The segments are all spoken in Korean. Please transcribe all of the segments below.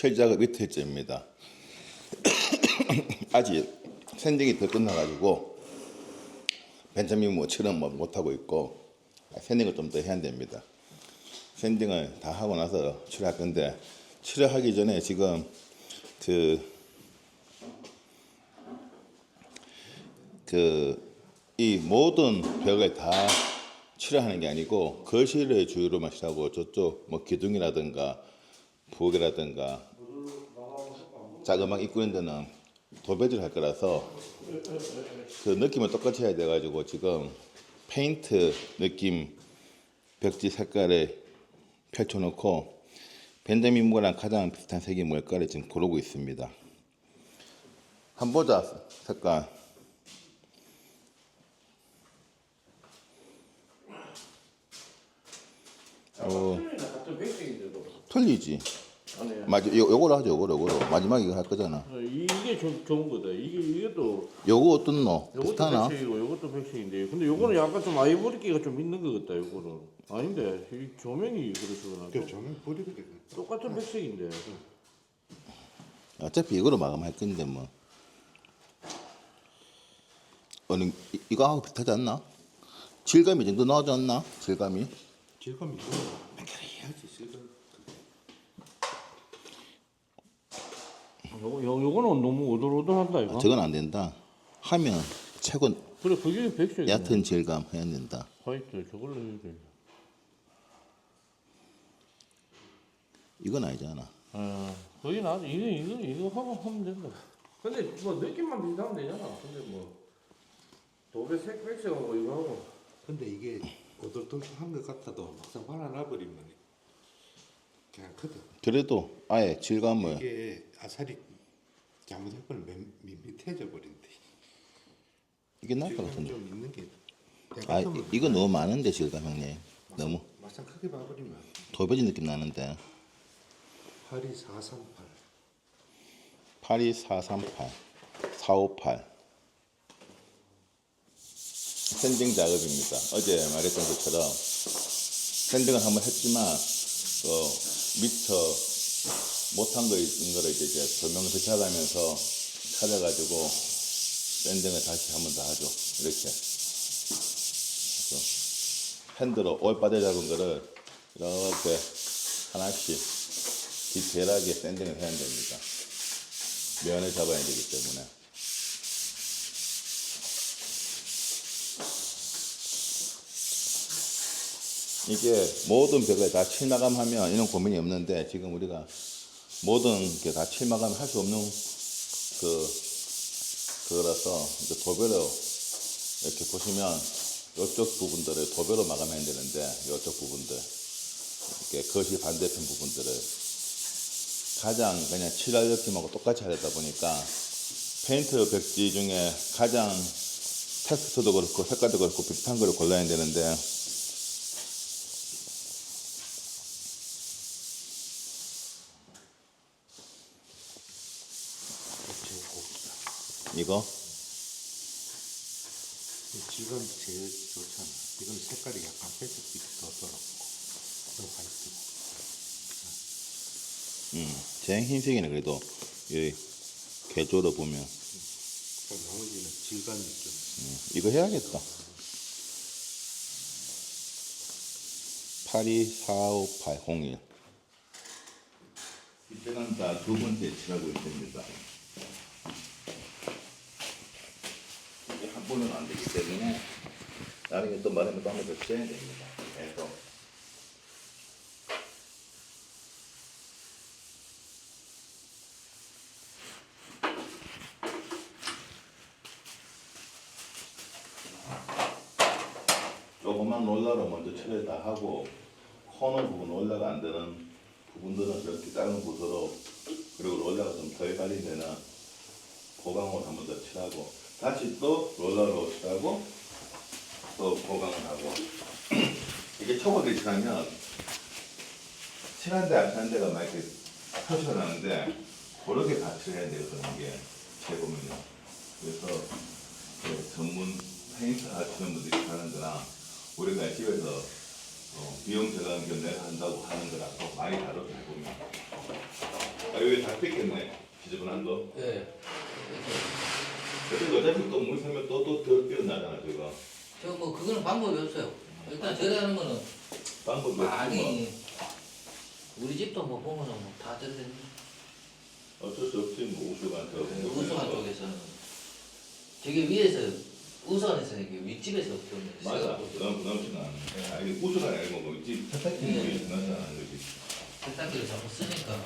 칠 작업 이틀째입니다. 아직 샌딩이 더 끝나가지고 벤자민 뭐 칠은 뭐 못하고 있고 샌딩을 좀 더 해야 됩니다. 샌딩을 다 하고 나서 칠할 건데 칠하기 전에 지금 그 그 이 모든 벽을 다 칠하는 게 아니고 거실을 주요로만 칠하고 저쪽 뭐 기둥이라든가 부엌이라든가 자그마한 입구 있는 데는 도배질 할 거라서 그 느낌을 똑같이 해야 돼가지고 지금 페인트 느낌 벽지 색깔을 펼쳐놓고 벤자민 무가랑 가장 비슷한 색이 뭘까를 지금 고르고 있습니다. 한번 보자 색깔. 어. 틀리지. 맞아. 요 요거로 하죠. 요거로 요거로. 마지막에 이거 할 거잖아. 어, 이게 좀 좋은 거다. 이게 이것도 요거 어떤 노? 요것도 비슷하나? 백색이고 요것도 백색인데. 근데 요거는 약간 좀 아이보리기가 좀 있는 것 같다. 요거는 아닌데 이 조명이 그러시구나. 그 조명 뿌리도 되고 똑같은 백색인데. 어차피 이거로 마감할 건데 뭐. 어느 이- 이거하고 비슷하지 않나? 질감이 정도 나오지 않나? 질감이? 질감이 이거 맹렬해야지 질감 요거 요, 요거는 너무 오돌오돌한다 이거. 아, 저건 안 된다. 하면 최고 그래 그게 백색이네. 얕은 질감 해야 된다. 화이트 저걸로 해야 돼. 이건 아니잖아. 아, 거기 나 이거 이거 이거 하고 하면 된다. 근데 뭐 느낌만 비슷하면 되잖아. 근데 뭐 도배 색 백색하고 이거 하고. 근데 이게 오돌돌한 것 같아도 막상 발라놔 버리면 그냥 크다 그래도 아예 질감을 이게 아사리 잘못해버리면 밋밋해져 버린대 이게 나을 것 같은데. 좀 있는 게 아 이- 이거 너무 많은데 질감 형님. 너무 막상 크게 봐버리면 도배지 느낌 나는데. 82438 82438 458 샌딩 작업입니다. 어제 말했던 것처럼 샌딩을 한번 했지만 그 미처 못한 거 있는 거를 이제 이제 조명을 배치하면서 찾아가지고 샌딩을 다시 한 번 더 하죠. 이렇게. 핸드로 올바대 잡은 거를 이렇게 하나씩 디테일하게 샌딩을 해야 됩니다. 면을 잡아야 되기 때문에. 이게 모든 벽을 다 칠마감하면 이런 고민이 없는데 지금 우리가 모든 게 다 칠마감 할수 없는 그 그거라서 이제 도배로 이렇게 보시면 이쪽 부분들을 도배로 마감해야 되는데 이쪽 부분들 이렇게 거실 반대편 부분들을 가장 그냥 칠할 느낌하고 똑같이 하려다 보니까 페인트 벽지 중에 가장 텍스트도 그렇고 색깔도 그렇고 비슷한 거를 골라야 되는데 제일 곱다 이거? 이 질감이 제일 좋잖아. 이건 색깔이 약간 회색빛이 더 돌았고 더 화이트고. 음, 제 흰색이네 그래도. 이 개조로 보면. 그럼 나머지는 질감이 좀 음, 이거 해야겠다. 82458101 이때는 다두 번째 칠하고 있습니다 번은 안 되기 때문에 나중에 또 말하면 또 한 번더 쳐야 됩니다. 그래서 조그만 롤러로 먼저 칠을 다 하고 코너 부분 올라가 안 되는 부분들은 이렇게 작은 붓으로 그리고 롤러가 좀덜 갈린 데는 보강으로 한번 더 칠하고 다시 또 롤러로 칠하고 또 보강을 하고. 이게 초보들이 칠하면 칠한 데안 칠한 데가 막 이렇게 표시가 나는데 그렇게 다 칠해야 되거든요 이게 재보면요 그래서 그 전문 페인트 하시는 분들이 하는 거랑 우리가 집에서 어, 절감 겸 내가 한다고 하는 거랑 또 많이 다르게 보면 아, 여기 다 뺏겼네. 지저분한 거. 예. 근데 어차피 또물 새면 또또더 뛰어나잖아 저거. 저 뭐 그거는 방법이 없어요. 일단 저래하는 거는 방법이 없지 뭐. 많이 우리 집도 뭐 보면은 뭐다 저래. 어쩔 수 없지 뭐 우수한테. 우수한 쪽에서는 저기 위에서 우선에서 이게 윗집에서 좀 맞아. 너무 넘치는 않아. 아니 우수가 아니고 뭐 있지. 세탁기 네. 위에 지나지 않은 거지. 세탁기를 자꾸 쓰니까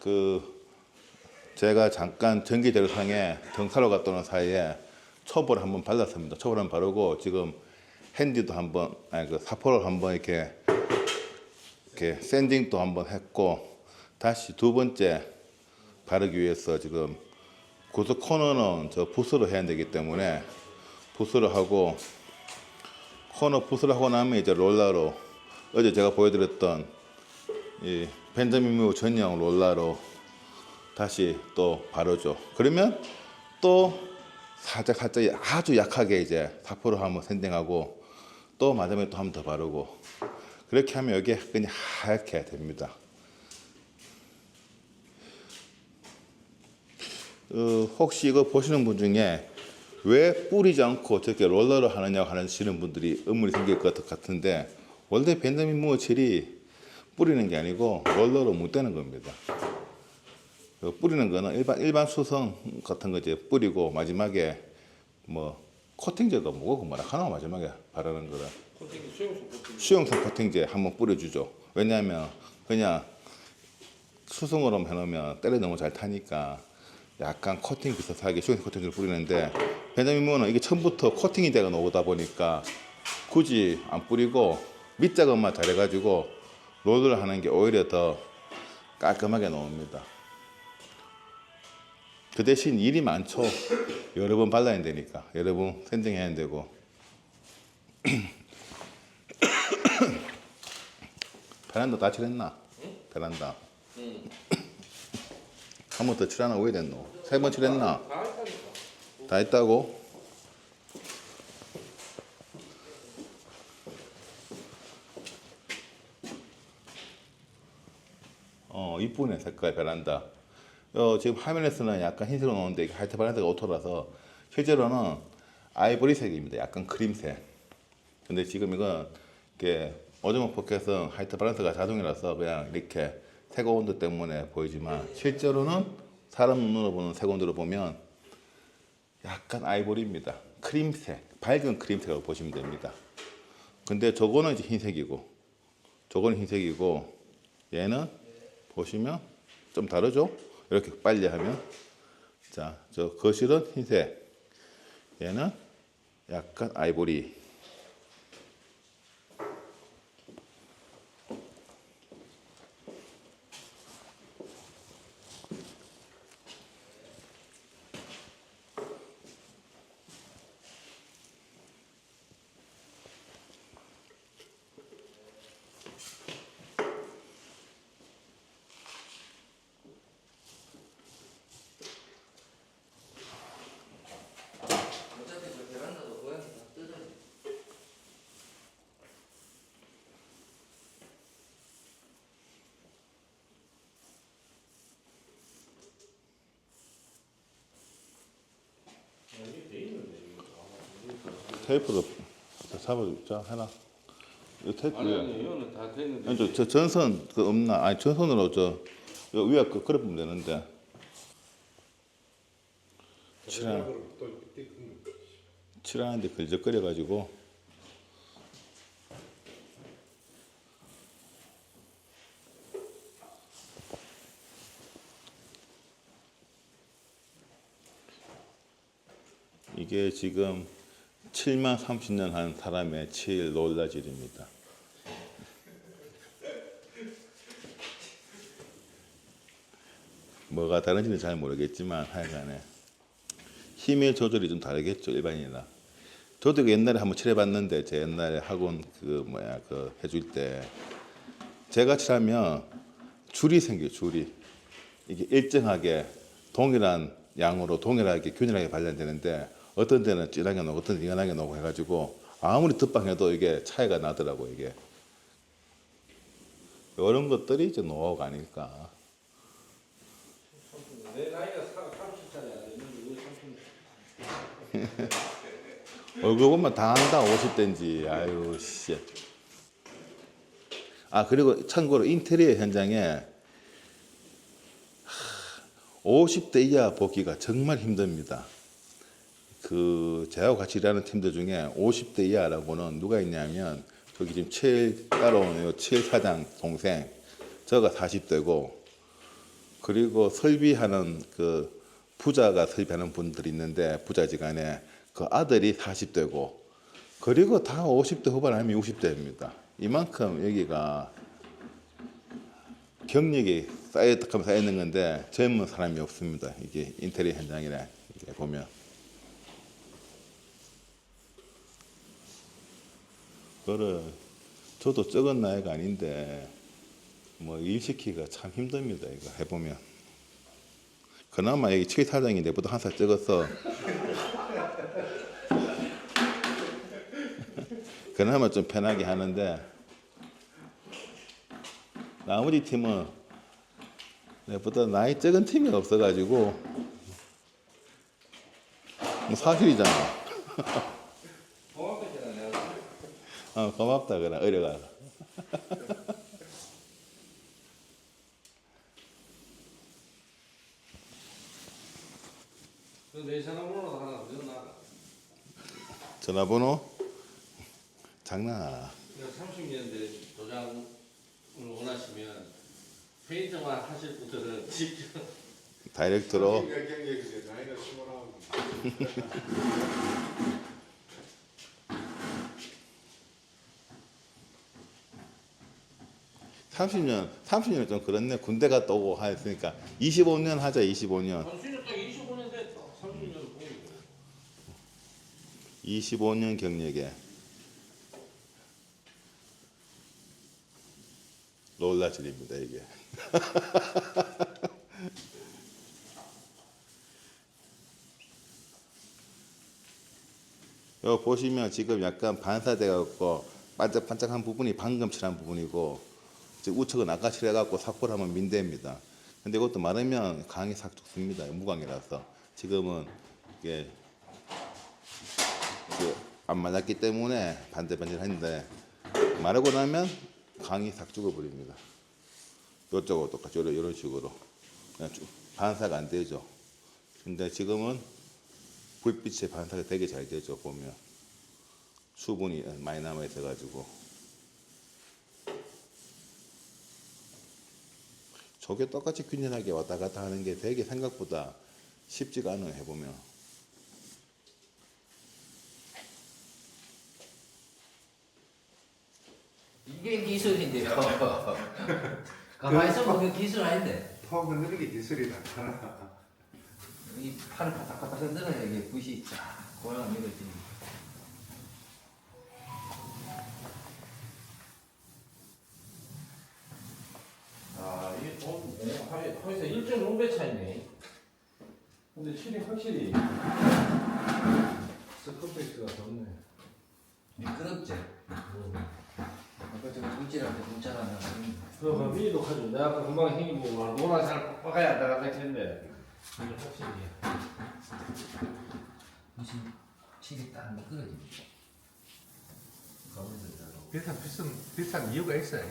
그 제가 잠깐 전기 제로상에 등사로 갔다 오는 사이에 초보를 한번 발랐습니다. 초보를 한번 바르고 지금 핸디도 한번 아니 그 사포를 한번 이렇게 이렇게 샌딩도 한번 했고 다시 두 번째 바르기 위해서 지금 구석 코너는 저 붓으로 해야 되기 때문에 붓으로 하고 코너 붓으로 하고 나면 이제 롤러로 어제 제가 보여드렸던 이 벤자민 무 전용 롤러로 다시 또 바르죠. 그러면 또 살짝 살짝 아주 약하게 이제 사포로 한번 샌딩하고 또 마지막에 또 한 번 더 바르고 그렇게 하면 여기에 그냥 하얗게 됩니다. 어, 혹시 이거 보시는 분 중에 왜 뿌리지 않고 저렇게 롤러를 하느냐고 하시는 분들이 의문이 생길 것 같은데 원래 벤자민 무어 젤이 뿌리는 게 아니고 롤러로 묻대는 겁니다. 그 뿌리는 거는 일반 일반 수성 같은 거 이제 뿌리고 마지막에 뭐 코팅제가 뭐고 뭐라 하나 마지막에 바르는 코팅기 수용성 코팅. 수용성 코팅제 한번 뿌려주죠. 왜냐하면 그냥 수성으로 해놓으면 때려 너무 잘 타니까 약간 코팅 비슷하게 수용성 코팅제를 뿌리는데 베냐민 무는 이게 처음부터 코팅이 되가 나오다 보니까 굳이 안 뿌리고 밑작업만 잘해가지고 롤을 하는 게 오히려 더 깔끔하게 나옵니다. 그 대신 일이 많죠. 여러 번 발라야 되니까 여러 번 샌딩해야 되고 베란다 다 칠했나? 베란다 응. 한번 더 칠하나 오래 됐노? 세 번 칠했나? 다 했다고? 어 이쁘네 색깔 베란다 어, 지금 화면에서는 약간 흰색으로 나오는데 이게 하여튼 베란다가 오토라서 실제로는 아이보리색입니다 약간 크림색 근데 지금 이건 이렇게 오즈모 포켓은 하이트 밸런스가 자동이라서 그냥 이렇게 색온 온도 때문에 보이지만 실제로는 사람 눈으로 보는 색 온도로 보면 약간 아이보리입니다. 크림색, 밝은 크림색으로 보시면 됩니다. 근데 저거는 이제 흰색이고, 저거는 흰색이고, 얘는 보시면 좀 다르죠? 이렇게 빨리 하면. 자, 저 거실은 흰색, 얘는 약간 아이보리. 어차피 저 베란다도 고양이 다 뜯어요. 이게 돼 있는데 이거. 테이프로 잡아 자 해라. 이 테이프 아니 왜? 아니 이거는 다 됐는데. 아니 저, 저 전선 그 없나? 아니 전선으로 저요 위에 그 그래 보면 되는데. 칠하 칠하는데 걸적거려 가지고 이게 지금 7만 30년 한 사람의 칠 롤라질입니다. 뭐가 다른지는 잘 모르겠지만 하여간에 힘의 조절이 좀 다르겠죠 일반인이나 저도 그 옛날에 한번 칠해봤는데 제 옛날에 학원 그 뭐야 그 해줄 때 제가 칠하면 줄이 생겨요 줄이 이게 일정하게 동일한 양으로 동일하게 균일하게 발견되는데 어떤 데는 진하게 나고 어떤 데는 연하게 나고 해가지고 아무리 득방해도 이게 차이가 나더라고 이게 이런 것들이 이제 노하우가 아닐까 내 나이가 30살이야. 있는데 왜 30? 얼굴 보면 다 안다 50대인지 아유 씨. 아 그리고 참고로 인테리어 현장에 하, 50대 이하 보기가 정말 힘듭니다. 그 저하고 같이 일하는 팀들 중에 50대 이하라고는 누가 있냐면 저기 지금 제일 따라오는 요최 사장 동생 저가 40대고 그리고 설비하는 그 부자가 설비하는 분들이 있는데 부자지간에 그 아들이 40대고 그리고 다 50대 후반 아니면 60대입니다. 이만큼 여기가 경력이 쌓였다 쌓여 있는 건데 젊은 사람이 없습니다. 이게 인테리어 현장이라 이게 보면 그거를 저도 적은 나이가 아닌데 뭐 일시키기가 참 힘듭니다. 이거 해보면 그나마 여기 최 사장이 내보다 한 살 적어서 그나마 좀 편하게 하는데 나머지 팀은 내보다 나이 적은 팀이 없어가지고 뭐 사실이잖아. 어, 고맙다 그래 어려가. 그내 전화번호 하나 넣어놔. 전화번호. 내가 30년대 도장을 원하시면 페인트만 하실 분들은 직접 다이렉트로 경력이 나이가 스물아홉. 30년, 30년 좀 그렇네. 군대 갔다 오고 했으니까 25년 하자. 25년. 단순히 딱 25년 됐다. 30년 보이고. 25년 경력에 롤라질입니다 이게. 요 보시면 지금 약간 반사돼 갖고 반짝반짝한 부분이 방금 칠한 부분이고 우측은 아까 칠해 갖고 삭포를 하면 민대입니다. 근데 이것도 마르면 강이 싹 죽습니다. 무광이라서 지금은 이게 그안 맞았기 때문에 반들반들했는데 마르고 나면 강이 싹 죽어버립니다. 이쪽도 똑같이 이런, 식으로 반사가 안 되죠. 근데 지금은 불빛의 반사가 되게 잘 되죠. 보면 수분이 많이 남아 있어가지고 저게 똑같이 균일하게 왔다 갔다 하는 게 되게 생각보다 쉽지가 않아요. 해보면. 이게 기술인데요. 가만히 있으면 그 기술 아닌데. 포 흔드는 게 기술이 나타나. 이 팔을 바닥바닥 흔들어야 이게 붓이 쫙 고양 밀어지는. 칠이 확실히 스커페이스가 좋네. 미끄럽지. 아까 저 물질한테 문자가 그거 미리도 가지고 내가 아까 금방 힘이 뭐 노란 살 빡아야 한다 했는데 이게 확실히 무슨 칠이 딱 미끄러집니다. 가면서 비싼 비싼 비싼 이유가 있어요.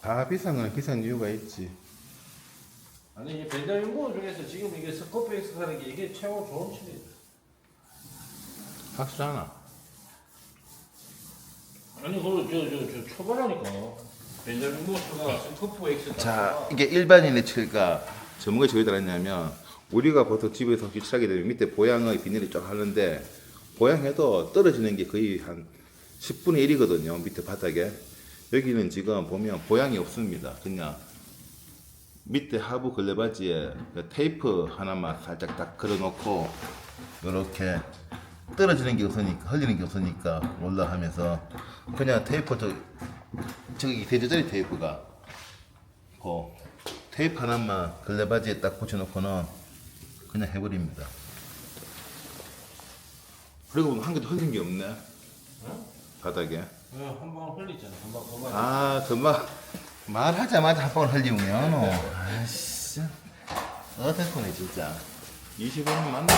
다 비싼 건 비싼 이유가 있지. 아니 이 벤자민 중에서 지금 이게 스커페이스 하는 게 이게 최고 좋은 칠이에요. 확실하나? 아니 그거 저저 저 초반하니까 벤자민 모스가 스커페이스 자, 이게 일반인의 칠과 전문가 저희들 했냐면 우리가 보통 집에서 칠하게 되면 밑에 보양의 비닐이 쫙 하는데 보양해도 떨어지는 게 거의 한 10분의 1이거든요. 밑에 바닥에. 여기는 지금 보면 보양이 없습니다. 그냥 밑에 하부 걸레바지에 그 테이프 하나만 살짝 딱 걸어놓고 이렇게 떨어지는 게 없으니까 흘리는 게 없으니까 올라가면서 그냥 테이프 저 저기 대조절이 테이프가 그 테이프 하나만 걸레바지에 딱 붙여놓고는 그냥 해버립니다. 그리고 한 개도 흘린 게 없네. 바닥에. 한방 흘리잖아. 한방. 아, 금방 말하자마자 한번 흘리면 어. 아씨 어떡하네 진짜 25년 맞나?